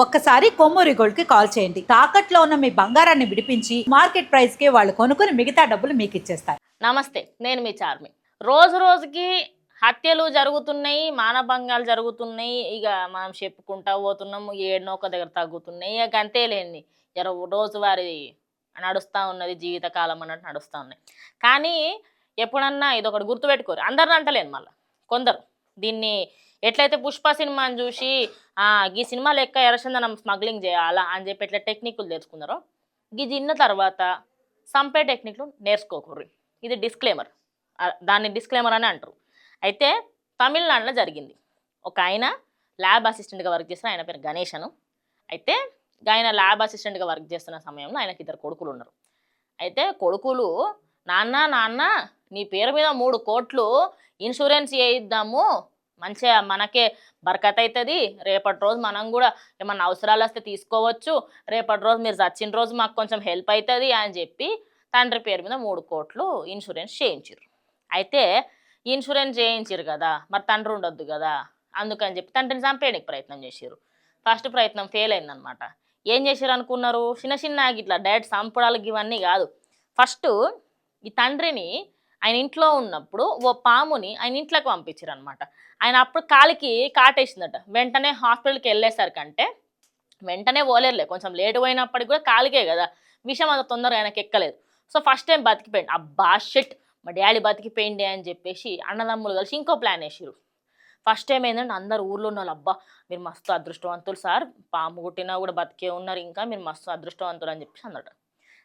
ఒక్కసారి కొమ్మూరి గోల్డ్కి కాల్ చేయండి. తాకట్లో ఉన్న మీ బంగారాన్ని విడిపించి మార్కెట్ ప్రైస్కి వాళ్ళు కొనుక్కుని మిగతా డబ్బులు మీకు ఇచ్చేస్తారు. నమస్తే నేను మీ చార్మి. రోజు రోజుకి హత్యలు జరుగుతున్నాయి మానభంగాలు జరుగుతున్నాయి ఇక మనం చెప్పుకుంటా పోతున్నాము ఏడునో ఒక దగ్గర తగ్గుతున్నాయి ఇక అంతే లేని జర రోజువారి నడుస్తూ ఉన్నది జీవితకాలం అన్నట్టు నడుస్తూ ఉన్నాయి. కానీ ఎప్పుడన్నా ఇది ఒకటి గుర్తుపెట్టుకోరు. అందరిని అంటలేను మళ్ళీ. కొందరు దీన్ని ఎట్లయితే పుష్ప సినిమాని చూసి ఈ సినిమా లెక్క ఎర్రచందనం స్మగ్లింగ్ చేయాలా అని చెప్పి ఎట్లా టెక్నిక్లు నేర్చుకున్నారో ఇది తిన్న తర్వాత సంపే టెక్నిక్లు నేర్చుకోకూర్రి. ఇది డిస్క్లైమర్ దాన్ని డిస్క్లైమర్ అని అంటారు. అయితే తమిళనాడులో జరిగింది. ఒక ఆయన ల్యాబ్ అసిస్టెంట్గా వర్క్ చేసిన ఆయన పేరు గణేషను అయితే ఆయన ల్యాబ్ అసిస్టెంట్గా వర్క్ చేస్తున్న సమయంలో ఆయనకి ఇద్దరు కొడుకులు ఉన్నారు. అయితే కొడుకులు నాన్న నాన్న నీ పేరు మీద మూడు కోట్లు ఇన్సూరెన్స్ చేయిద్దాము. మంచిగా మనకే బరకత్ అవుతుంది రేపటి రోజు మనం కూడా ఏమన్నా అవసరాలు వస్తే తీసుకోవచ్చు. రేపటి రోజు మీరు చచ్చిన రోజు మాకు కొంచెం హెల్ప్ అవుతుంది అని చెప్పి తండ్రి పేరు మీద మూడు కోట్లు ఇన్సూరెన్స్ చేయించారు అయితే ఇన్సూరెన్స్ చేయించారు కదా మరి తండ్రి ఉండొద్దు కదా అందుకని చెప్పి తండ్రిని చంపేయడానికి ప్రయత్నం చేశారు ఫస్ట్ ప్రయత్నం ఫెయిల్ అయిందనమాట ఏం చేశారు అనుకున్నారు? చిన్న చిన్న ఇట్లా డైరెక్ట్ చంపడాలకి ఇవన్నీ కాదు. ఫస్ట్ ఈ తండ్రిని ఆయన ఇంట్లో ఉన్నప్పుడు ఓ పాముని ఆయన ఇంట్లోకి పంపించారు అనమాట ఆయన అప్పుడు కాలికి కాటేసిందట. వెంటనే హాస్పిటల్కి వెళ్ళేసరికంటే వెంటనే పోలేరులే. కొంచెం లేట్ పోయినప్పటికి కూడా కాలికే కదా. విషయం అంత తొందరగా ఆయనకి ఎక్కలేదు. సో ఫస్ట్ టైం బతికిపోయింది అబ్బా షిట్! మా డాడీ బతికిపోయింది అని చెప్పేసి అన్నదమ్ములు కలిసి ఇంకో ప్లాన్ వేసారు ఫస్ట్ టైం ఏంటంటే అందరు ఊర్లో ఉన్న వాళ్ళు అబ్బా మీరు మస్తు అదృష్టవంతులు సార్. పాము కుట్టినా కూడా బతికే ఉన్నారు ఇంకా మీరు మస్తు అదృష్టవంతులు అని చెప్పేసి అన్నట్టు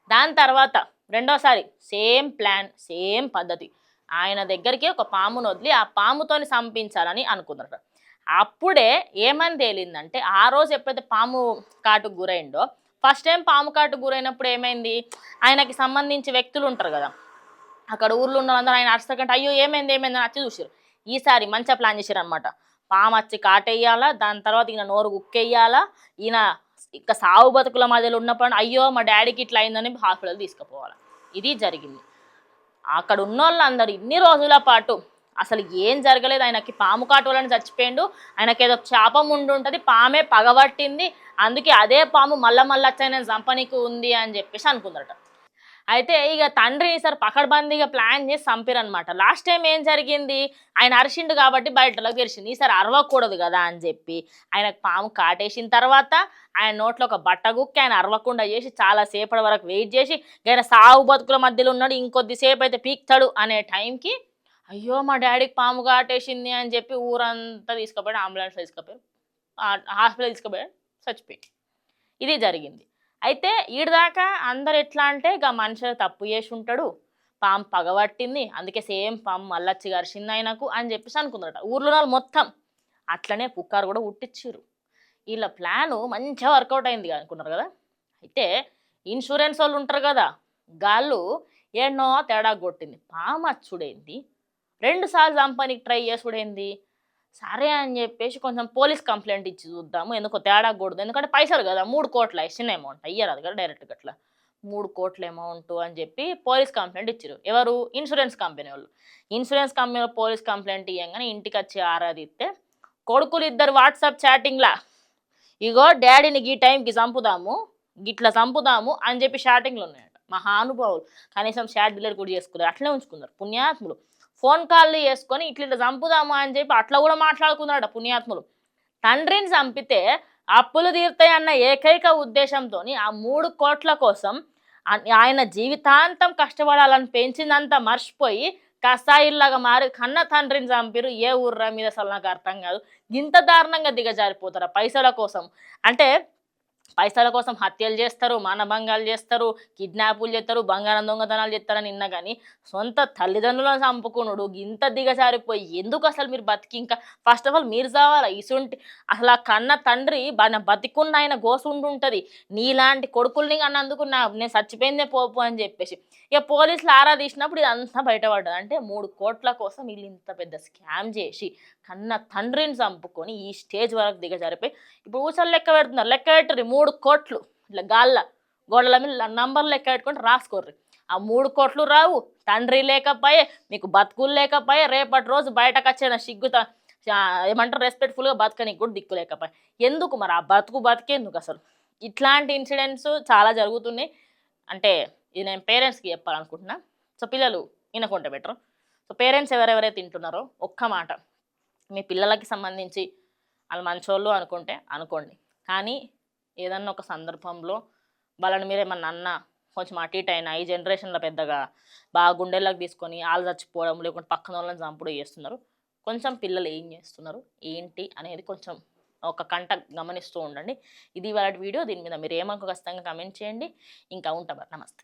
దాని తర్వాత రెండోసారి సేమ్ ప్లాన్ సేమ్ పద్ధతి. ఆయన దగ్గరికి ఒక పామును వదిలి ఆ పాముతోని సంపించాలని అనుకున్నారట అప్పుడే ఏమని తేలిందంటే ఆ రోజు ఎప్పుడైతే పాము కాటుకు గురైందో ఫస్ట్ టైం పాము కాటుకు గురైనప్పుడు ఏమైంది? ఆయనకి సంబంధించి వ్యక్తులు ఉంటారు కదా అక్కడ ఊర్లో ఉన్న వాళ్ళందరూ ఆయన అరసకంటే అయ్యో ఏమైంది ఏమైంది? అని వచ్చి చూసారు ఈసారి మంచిగా ప్లాన్ చేశారు అనమాట పాము వచ్చి కాటేయాలా దాని తర్వాత ఈయన నోరు ఉక్కేయాలా ఈయన ఇక సావు బతుకుల మధ్యలో ఉన్నప్పుడు అయ్యో మా డాడీకి ఇట్లా అయిందని హాస్పిటల్ తీసుకుపోవాలి. ఇది జరిగింది. అక్కడ ఉన్న వాళ్ళందరూ ఇన్ని రోజుల పాటు అసలు ఏం జరగలేదు. ఆయనకి పాము కాటువలని చచ్చిపోయిండు. ఆయనకి ఏదో శాపం ఉండుంటుంది పామే పగబట్టింది అందుకే అదే పాము మళ్ళా మళ్ళీ వచ్చి చంపనీకి ఉంది అని చెప్పేసి అనుకుందట అయితే ఇక తండ్రి సార్ పకడ్బందీగా ప్లాన్ చేసి చంపిరనమాట లాస్ట్ టైం ఏం జరిగింది? ఆయన అరిసిండు కాబట్టి బయటలోకి గెలిచింది ఈసారి అరవకూడదు కదా అని చెప్పి ఆయనకు పాము కాటేసిన తర్వాత ఆయన నోట్లో ఒక బట్ట గుక్కి ఆయన అరవకుండా చేసి చాలా సేపటి వరకు వెయిట్ చేసి ఆయన సాగు బతుకుల మధ్యలో ఉన్నాడు. ఇంకొద్దిసేపు అయితే పీక్తాడు అనే టైంకి అయ్యో మా డాడీకి పాము కాటేసింది అని చెప్పి ఊరంతా తీసుకుపోయాడు. అంబులెన్స్ తీసుకుపోయాడు. హాస్పిటల్ తీసుకుపోయాడు. చచ్చిపోయాడు. ఇది జరిగింది. అయితే ఈడదాకా అందరు ఎట్లా అంటే ఇక మనిషి తప్పు చేసి ఉంటాడు పాము పగబట్టింది అందుకే సేమ్ పాము మళ్ళొచ్చి గరిచింది ఆయనకు అని చెప్పేసి అనుకున్నారట ఊర్లో వాళ్ళు మొత్తం అట్లనే పుక్కారు కూడా ఉట్టించారు వీళ్ళ ప్లాను మంచిగా వర్కౌట్ అయింది అనుకున్నారు కదా? అయితే ఇన్సూరెన్స్ వాళ్ళు ఉంటారు కదా గాళ్ళు ఎన్నో తేడా కొట్టింది. పాము అచ్చుడేంది? రెండు సార్లు చంపడానికి ట్రై చేసుడేంది సరే అని చెప్పేసి కొంచెం పోలీస్ కంప్లైంట్ ఇచ్చి చూద్దాము. ఎందుకో తేడా కూడదు. ఎందుకంటే పైసలు కదా మూడు కోట్ల ఇచ్చిన అమౌంట్ అయ్యారు అది కదా డైరెక్ట్గా అట్లా మూడు కోట్ల అమౌంట్ అని చెప్పి పోలీస్ కంప్లైంట్ ఇచ్చారు ఎవరు? ఇన్సూరెన్స్ కంపెనీ వాళ్ళు. ఇన్సూరెన్స్ కంపెనీలో పోలీస్ కంప్లైంట్ ఇవ్వగానే ఇంటికి వచ్చి ఆరాధిస్తే కొడుకులు ఇద్దరు వాట్సాప్ చాటింగ్లా ఇగో డాడీని ఈ టైంకి చంపుదాము గిట్లా చంపుదాము అని చెప్పి షాటింగ్లు ఉన్నాయట. మహానుభావులు కనీసం షాట్ డిలీట్ కూడా చేసుకున్నారు. అట్లే ఉంచుకున్నారు. పుణ్యాత్ములు. ఫోన్ కాల్ చేసుకొని ఇట్లా ఇట్లా చంపుదాము అని చెప్పి అట్లా కూడా మాట్లాడుకున్నాడు పుణ్యాత్ములు. తండ్రిని చంపితే అప్పులు తీరుతాయన్న ఏకైక ఉద్దేశంతో ఆ మూడు కోట్ల కోసం ఆయన జీవితాంతం కష్టపడాలని పెంచిందంతా మర్చిపోయి కసాయిల్లాగా మారి కన్న తండ్రిని చంపిరు ఏ ఊర్రా మీద అసలు నాకు అర్థం కాదు. ఇంత దారుణంగా దిగజారిపోతారా పైసల కోసం? అంటే పైసల కోసం హత్యలు చేస్తారు మానభంగాలు చేస్తారు కిడ్నాపులు చేస్తారు బంగారం దొంగతనాలు చేస్తారని నిన్న కానీ సొంత తల్లిదండ్రులను చంపుకున్నాడు ఇంత దిగజారిపోయి ఎందుకు అసలు మీరు బతికి? ఇంకా ఫస్ట్ ఆఫ్ ఆల్ మీరు చావాలా? ఇసుంటి అసలు ఆ కన్న తండ్రి బతికున్న ఆయన గోసుండి ఉంటుంది నీలాంటి కొడుకుల్ని అన్నందుకు నా నేను చచ్చిపోయిందే పోపు అని చెప్పేసి. ఇక పోలీసులు ఆరా తీసినప్పుడు ఇదంతా బయటపడ్డది. అంటే మూడు కోట్ల కోసం వీళ్ళు ఇంత పెద్ద స్కామ్ చేసి కన్న తండ్రిని చంపుకొని ఈ స్టేజ్ వరకు దిగజారిపోయి ఇప్పుడు ఊసలు లెక్క పెడుతున్నారు లెక్క పెట్టరు మూడు కోట్లు. ఇట్లా గాళ్ళ గోడల మీద నంబర్ లెక్క పెట్టుకొని రాసుకోర్రి. ఆ మూడు కోట్లు రావు తండ్రి లేకపోయే మీకు బతుకులు లేకపోయే రేపటి రోజు బయటకు వచ్చిన సిగ్గుత ఏమంటారు రెస్పెక్ట్ఫుల్గా బతకనికి కూడా దిక్కు లేకపోయే. ఎందుకు మరి ఆ బతుకు బతికేందుకు అసలు? ఇట్లాంటి ఇన్సిడెంట్స్ చాలా జరుగుతున్నాయి. అంటే ఇది నేను పేరెంట్స్కి చెప్పాలనుకుంటున్నా. సో పిల్లలు వినకుంటే బెటర్ సో పేరెంట్స్ ఎవరెవరైతే తింటున్నారో ఒక్క మాట. మీ పిల్లలకి సంబంధించి వాళ్ళు మంచోళ్ళు అనుకుంటే అనుకోండి. కానీ ఏదన్నా ఒక సందర్భంలో వాళ్ళని మీరు ఏమన్నా అన్నా కొంచెం అటు ఇటు అయినా ఈ జనరేషన్లో పెద్దగా బాగా గుండెల్లోకి తీసుకొని వాళ్ళు చచ్చిపోవడం లేకుంటే పక్కన వాళ్ళని చంపుడు చేస్తున్నారు. కొంచెం పిల్లలు ఏం చేస్తున్నారు? ఏంటి అనేది కొంచెం ఒక కంట గమనిస్తూ ఉండండి. ఇది వాళ్ళ వీడియో. దీని మీద మీరు ఏమనుకో ఖచ్చితంగా కమెంట్ చేయండి. ఇంకా ఉంటాం నమస్తే.